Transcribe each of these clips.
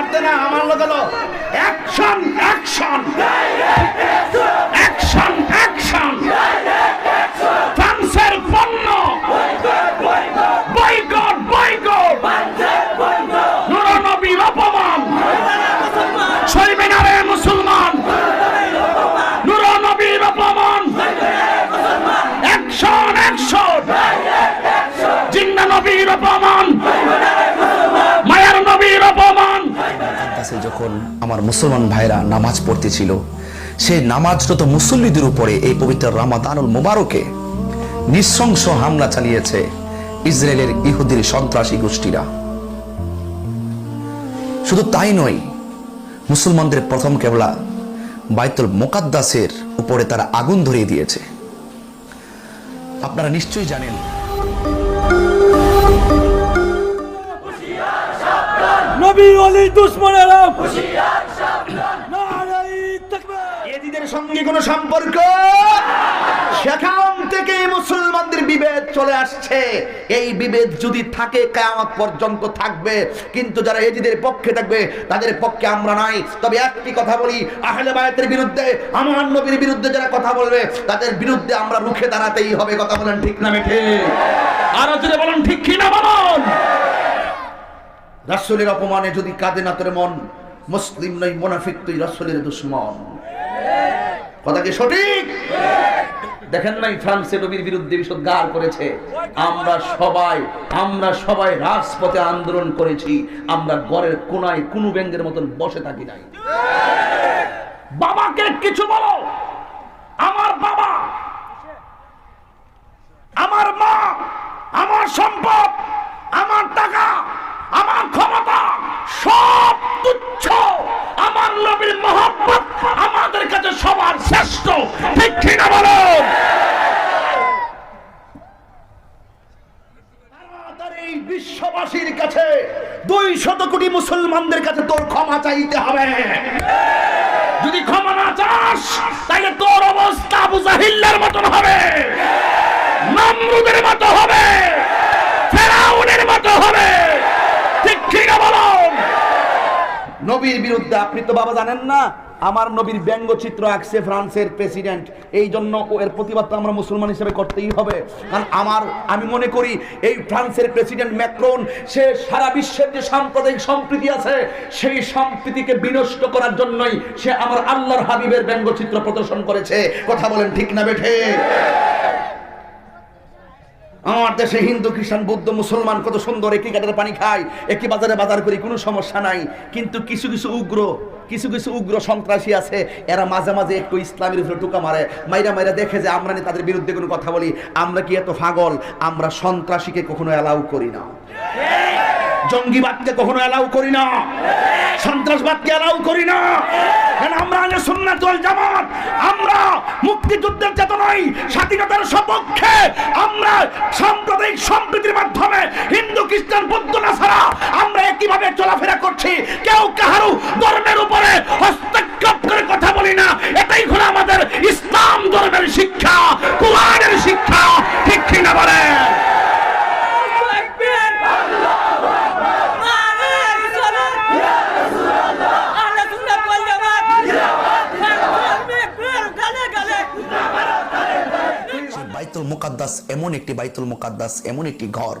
হাঁটতে না আমার লোক একশন অ্যাকশন অ্যাকশন ফ্রান্সের পণ্য বয়কট বয়কট নুরনবীর অপমান সইমিনারে মুসলমান নুরনবীর অপমান অ্যাকশন অ্যাকশন জিন্না নবীর অপমান মায়ার নবীর অপমান কাছে যখন আমার মুসলমান ভাইরা নামাজ পড়তেছিল, সেই নামাজরত মুসল্লিদের উপরে এই পবিত্র রামাদানুল মুবারকে নৃশংস হামলা চালিয়েছে ইসরায়েলের ইহুদির সন্ত্রাসী গোষ্ঠীরা। শুধু তাই নয়, মুসলমানদের প্রথম কেবলা বাইতুল মোকাদ্দাসের উপরে তারা আগুন ধরিয়ে দিয়েছে। আপনারা নিশ্চয়ই জানেন নবী অলি দুশ্মনেরা। এদিদের সঙ্গে কোনো সম্পর্ক? সেখান থেকে মুসলমানদের বিভেদ চলে আসছে। এই বিভেদ যদি থাকে কেয়ামত পর্যন্ত থাকবে। কিন্তু যারা এজিদের পক্ষে থাকবে তাদের পক্ষে আমরা নাই। তবে একটি কথা বলি আহলে বায়াতের বিরুদ্ধে আমার নবীর বিরুদ্ধে যারা কথা বলবে তাদের বিরুদ্ধে আমরা রুখে দাঁড়াতেই হবে। কথা বলেন ঠিক না বেঠে আরও যদি বলেন ঠিক কি না বলুন? রাসূলের অপমানে যদি কাঁদে না তোর মন, মুসলিম নই মুনাফিক, তুই রাসূলের দুশ্মন। কথা কি সঠিক? দেখেন নাই, ফ্রান্সে নবীর বিরুদ্ধে বিষোদ্গার করেছে। আমরা সবাই আমরা সবাই রাজপথে আন্দোলন করেছি। আমরা গড়ের কোনায় কুনু ব্যাঙ্গের মতন বসে থাকি নাই। বাবাকে কিছু বলো। আমার বাবা, আমার মা, আমার সম্পদ আমার টাকা আমার ক্ষমতা সব তুচ্ছ আমার নবীর মহব্বত আমাদের কাছে সবার শ্রেষ্ঠ ঠিক কিনা বলো তার এই বিশ্ববাসীর কাছে দুই শত কোটি মুসলমানদের কাছে তোর ক্ষমা চাইতে হবে। যদি ক্ষমা না চাস তাহলে তোর অবস্থা আবু জাহিল্লার মতন হবে। নামরুদের মতো হবে। ফেরাউনের মতো হবে। ঠিক ঠিক বলো? নবীর বিরুদ্ধে আপনি তো বাবা জানেন না আমার নবীর ব্যঙ্গচিত্র আঁকছে ফ্রান্সের প্রেসিডেন্ট। এই জন্য এর প্রতিবাদ তো আমরা মুসলমান হিসেবে করতেই হবে। কারণ আমার, আমি মনে করি এই ফ্রান্সের প্রেসিডেন্ট ম্যাক্রোন, সে সারা বিশ্বের যে সাম্প্রদায়িক সম্প্রীতি আছে, সেই সম্প্রীতিকে বিনষ্ট করার জন্যই সে আমার আল্লাহর হাবিবের ব্যঙ্গচিত্র প্রদর্শন করেছে। কথা বলেন ঠিক না বেঠে? আমার দেশে হিন্দু, খ্রিস্টান, বৌদ্ধ, মুসলমান কত সুন্দর, একই গাড়ির পানি খায়, একই বাজারে বাজার করি, কোনো সমস্যা নাই। কিন্তু কিছু কিছু উগ্র, কিছু কিছু উগ্র সন্ত্রাসী আছে, এরা মাঝে মাঝে একটু ইসলামের উপরে টুকা মারে। মাইরা মাইরা দেখে যে আমরা তাদের বিরুদ্ধে কোনো কথা বলি, আমরা কি এত ফাগল আমরা সন্ত্রাসীকে কখনো অ্যালাউ করি না। জঙ্গিবাদকে কখনো অ্যালাউ করি না। সন্ত্রাসবাদকে অ্যালাউ করি না। কারণ আমরা আগে সুন্নাত ওয়াল জামাত? আমরা মুক্তিযুদ্ধের চেতনায় স্বাধীনতার সপক্ষে। আমরা সাম্প্রদায়িক সম্প্রীতির মাধ্যমে হিন্দু, খ্রিস্টান, বৌদ্ধ ছাড়া আমরা একইভাবে চলাফেরা করছি। কেউ কাহারু ধর্মের উপরে হস্তক্ষেপ করে কথা বলি না এটাই হলো আমাদের ইসলাম ধর্মের শিক্ষা কোরআনের শিক্ষা ঠিক কিনা বলেন তাকবীর নারাই সালাত আহলে সুন্নাত ওয়াল জামাত তাকবীর গালে গালে সেই বাইতুল মুকাদ্দাস এমন একটি বাইতুল মুকাদ্দাস, এমন একটি ঘর।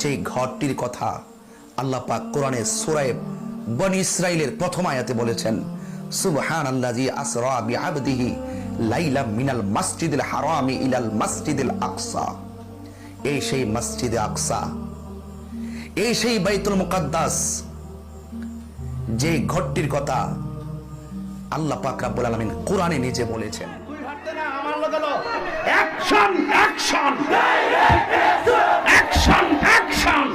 যে ঘরটির কথা আল্লাহ পাক কোরআনে সূরায়ে বনি ইসরাইলের প্রথম আয়াতে বলেছেন, সুবহানাল্লাযী আসরা বিআবদিহি লাইলাম মিনাল মাসজিদিল হারামি ইলাল মাসজিদিল আকসা। এই সেই মসজিদে আকসা, এই সেই বাইতুল মুকাদ্দাস যে ঘরটির কথা আল্লাহ পাক রাব্বুল আলামিন কোরআনে নিজে বলেছেন। তুই গেল অ্যাকশন অ্যাকশন অ্যাকশন অ্যাকশন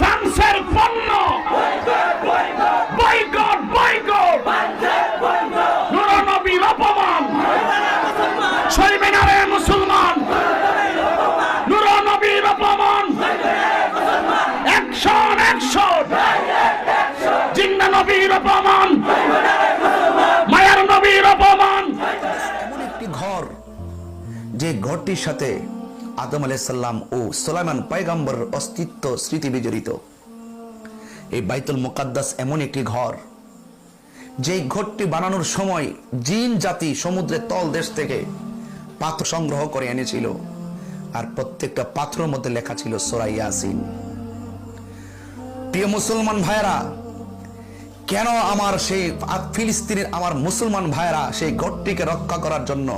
ফ্রান্সের পণ্য বয়কট বয়কট নুরনবীর অপমান সইমিনারে মুসলমান নুরনবীর অপমান অ্যাকশন অ্যাকশন জিন্না নবীর অপমান মায়ার নবীর অপমান এমন একটি ঘর যে ঘরটির সাথে আদম আলাইসাল্লাম ও সোলাইমান পয়গাম্বর অস্তিত্ব স্মৃতি বিজড়িত। এই বাইতুল মুকাদ্দাস এমন একটি ঘর, যেই ঘরটি বানানোর সময় জিন জাতি সমুদ্রের তল দেশ থেকে পাথর সংগ্রহ করে এনেছিল আর প্রত্যেকটা পাথরের মধ্যে লেখা ছিল সোরা ইয়াসিন। প্রিয় মুসলমান ভাইরা কেন আমার সেই ফিলিস্তিনের আমার মুসলমান ভাইরা সেই ঘরটিকে রক্ষা করার জন্য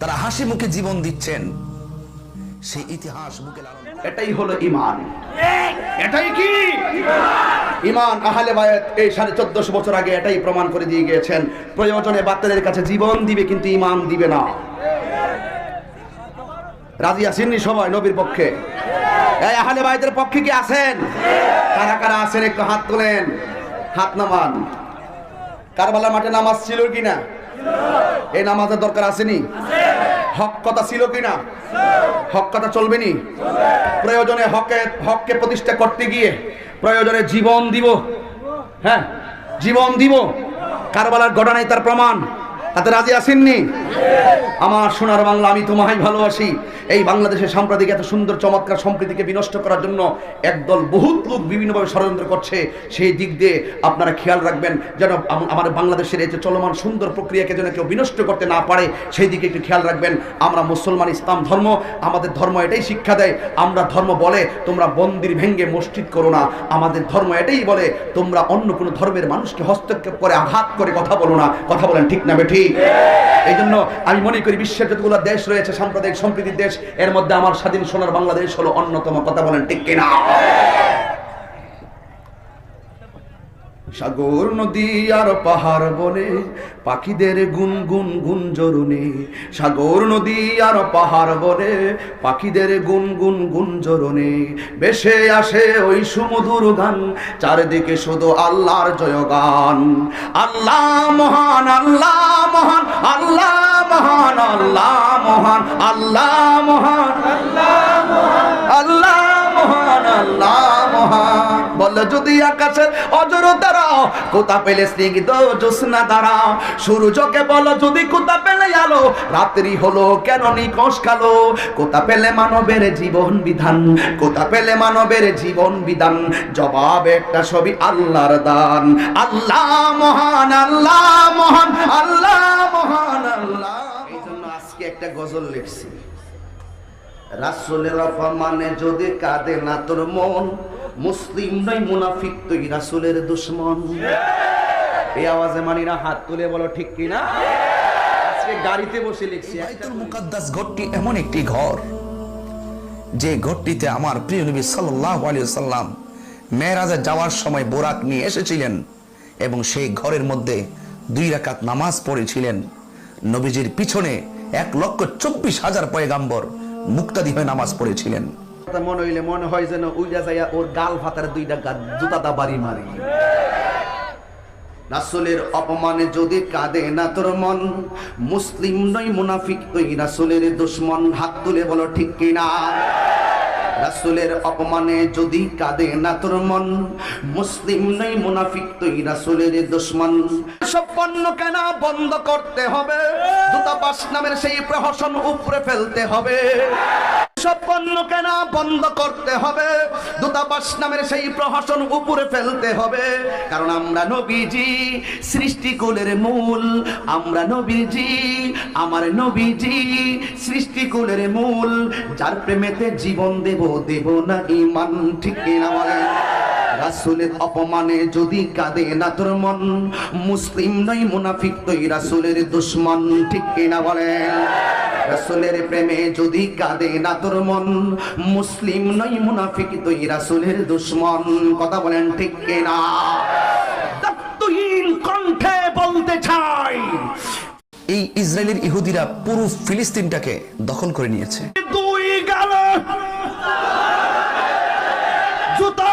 তারা হাসি মুখে জীবন দিচ্ছেন। সেই ইতিহাস বুকে এটাই হলো ইমান এটাই কি? ইমান আহলে বায়াত এই সাড়ে চোদ্দশো বছর আগে এটাই প্রমাণ করে দিয়ে গিয়েছেন। প্রয়োজনে বাচ্চাদের কাছে জীবন দিবে কিন্তু ইমান দিবে না। রাজি আসেননি সবাই নবীর পক্ষে? এই আহলে বায়াতের পক্ষে কি আছেন? কারা কারা আছেন একটু হাত তোলেন। হাত নামান। কারবালার মাঠে নামাজ ছিল কিনা? এই নামাজের দরকার আসেনি? হক কথা ছিল কিনা? হক কথা চলবে নি প্রয়োজনে হকে হককে প্রতিষ্ঠা করতে গিয়ে প্রয়োজনে জীবন দিব। হ্যাঁ জীবন দিব। কারবালার ঘটনায় তার প্রমাণ। তাতে রাজি আসেননি আমার সোনার বাংলা আমি তোমায় ভালোবাসি। এই বাংলাদেশের সাম্প্রতিক এত সুন্দর, চমৎকার সম্প্রীতিকে বিনষ্ট করার জন্য একদল বহুত লোক বিভিন্নভাবে ষড়যন্ত্র করছে। সেই দিক দিয়ে আপনারা খেয়াল রাখবেন, যেন আম- আমাদের বাংলাদেশের এই যে চলমান সুন্দর প্রক্রিয়াকে যেন কেউ বিনষ্ট করতে না পারে, সেই দিকে একটু খেয়াল রাখবেন। আমরা মুসলমান, ইসলাম ধর্ম, আমাদের ধর্ম এটাই শিক্ষা দেয়। আমরা ধর্ম বলে তোমরা বন্দির ভেঙ্গে মসজিদ করো না। আমাদের ধর্ম এটাই বলে, তোমরা অন্য কোনো ধর্মের মানুষকে হস্তক্ষেপ করে আঘাত করে কথা বলো না। কথা বলেন ঠিক না এই জন্য আমি মনে করি বিশ্বের যতগুলো দেশ রয়েছে, সাম্প্রদায়িক সম্প্রীতির দেশ, এর মধ্যে আমার স্বাধীন সোনার বাংলাদেশ হলো অন্যতম। কথা বলেন ঠিক কিনা? সাগর নদী আর পাহাড় বনে, পাখিদের গুন গুন গুন জরুনে সাগর নদী আর পাহাড় বনে, পাখিদের গুন গুন গুন জরুনে বেশে আসে ওই সুমধুর গান, চারিদিকে শুধু আল্লাহর জয়গান। আল্লাহ মহান আল্লাহ মহান আল্লাহ মহান আল্লাহ মহান আল্লাহ মহান। মহান বল, যদি আকাশের অজর তারা, কোথা পেলে স্নিগ্ধ জ্যোৎস্না তারা? সূর্যকে বল, যদি কোথা পেলে আলো, রাত্রি হলো কেন নিকশ কালো? কোথা পেলে মানবের জীবন বিধান? কোথা পেলে মানবের জীবন বিধান? জবাব একটা ছবি, আল্লাহর দান। আল্লাহ মহান আল্লাহ মহান আল্লাহ মহান, আল্লাহ এই জন্য আজকে একটা গজল লিখছি। রাসুলের অপমানে যদি কাঁদে না তোর মন মুসলিম নয় মুনাফিক তুই রাসুলের দুশ্মন। এই আওয়াজে মানি না হাত তুলে বলো, ঠিক কিনা? আজকে গাড়িতে বসে লিখছি বাইতুল মুকাদ্দাস ঘরটি এমন একটি ঘর, যে ঘরটিতে আমার প্রিয় নবী সাল্লাল্লাহু আলাইহি সাল্লাম মেরাজে যাওয়ার সময় বোরাক নিয়ে এসেছিলেন এবং সেই ঘরের মধ্যে দুই রাকাত নামাজ পড়েছিলেন। নবীজির পিছনে এক লক্ষ চব্বিশ হাজার পয়গাম্বর মুক্তাদি হয়ে নামাজ পড়েছিলেন। কথা মনে হইলে মনে হয় যেন উইরা যাইয়া ওর গাল ফাতার দুইটা জুতাটা বাড়ি মারি। রাসুলের অপমানে যদি কাঁদে না তোর মন, মুসলিম নই মুনাফিক তুই রাসুলের দুশ্মন। হাত তুলে বলো, ঠিক কিনা রাসুলের অপমানে যদি কাঁদে না তোর মন, মুসলিম নই মুনাফিক তুই রাসুলের দুশ্মন। সব পণ্য কেনা বন্ধ করতে হবে? দূতাবাস নামের সেই প্রহসন উপরে ফেলতে হবে। সব পণ্য কেনা বন্ধ করতে হবে। দূতাবাস নামের সেই প্রহসন উপরে ফেলতে হবে। কারণ আমরা নবীজি, সৃষ্টিকুলের মূল। আমরা নবীজি, আমার নবীজি, সৃষ্টিকুলের মূল। যার প্রেমেতে জীবন দেব দেব না ইমান, ঠিক কিনা বলেন? রাসুলের অপমানে যদি কাঁদে না তোর মন, মুসলিম নই মুনাফিক তুই রাসুলের দুশ্মন, ঠিক কিনা বলেন? রাসুলের প্রেমে যদি কাঁদে না তোর মন মুসলিম নই মুনাফিক তুই রাসুলের দুশ্মন। কথা বলেন ঠিক কিনা? কণ্ঠে বলতে চাই। এই ইসরায়েলের ইহুদিরা পুরো ফিলিস্তিনটাকে দখল করে নিয়েছে। দুই গেল জুতা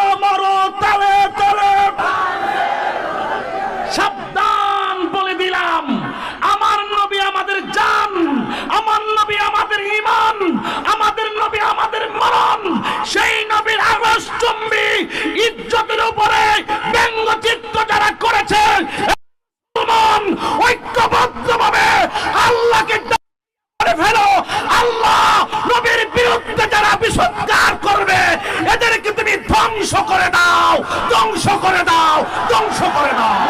সেই নবীর আবাস চুম্বি ইজ্জতের উপরে ব্যঙ্গচিত্র যারা করেছে ঐক্যবদ্ধভাবে আল্লাহকে ফেলো। আল্লাহ নবীর বিরুদ্ধে যারা বিসৎকার করবে, এদেরকে তুমি ধ্বংস করে দাও, ধ্বংস করে দাও, ধ্বংস করে দাও।